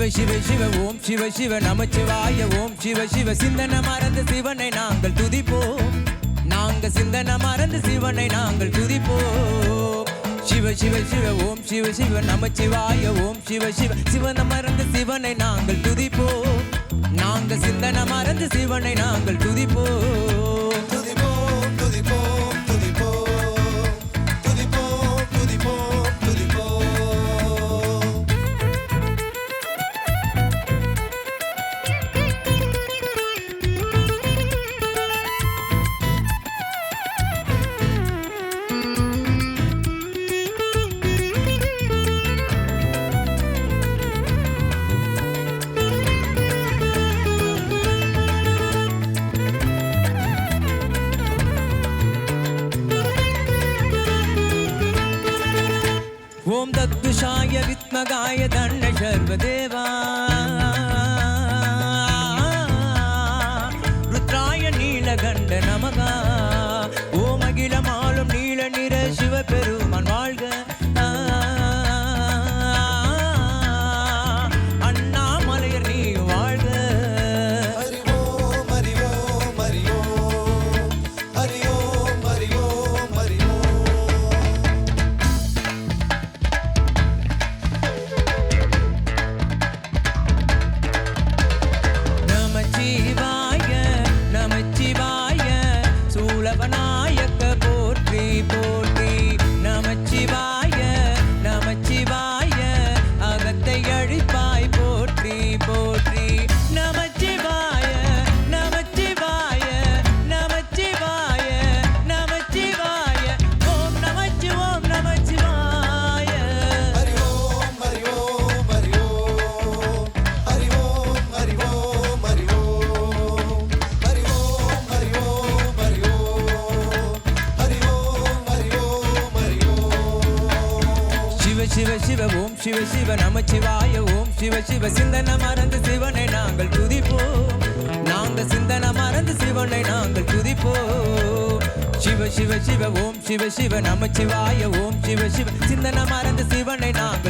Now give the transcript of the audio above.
சிவ சிவ சிவ ஓம் சிவ சிவ நமச்சிவாய ஓம் சிவ சிவ. சிந்தன மறந்த சிவனை நாங்கள் துதிப்போம். நாங்க சிந்தன மறந்த சிவனை நாங்கள் துதிப்போம். சிவ சிவ சிவ ஓம் சிவ சிவ நமச்சிவாய ஓம் சிவ சிவ. சிவன மறந்த சிவனை நாங்கள் துதிப்போம். நாங்க சிந்தன மறந்த சிவனை நாங்கள் துதிப்போம். துதிப்போம் ஓம் தத்துஷாய வித்மகாய தண்ண சர்வதேவா. சிவ சிவ சிவ ஓம் சிவ சிவ நமச்சிவாய ஓம். சிவ சிவ சிந்தன மறந்து சிவனை நாங்கள் துதிப்போம். நாங்கள் சிந்தன மறந்து சிவனை நாங்கள் துதிப்போம். சிவ சிவ சிவ ஓம். சிவ சிவ நமச்சிவாய ஓம். சிவ சிவ சிந்தன மறந்து சிவனை நாங்கள்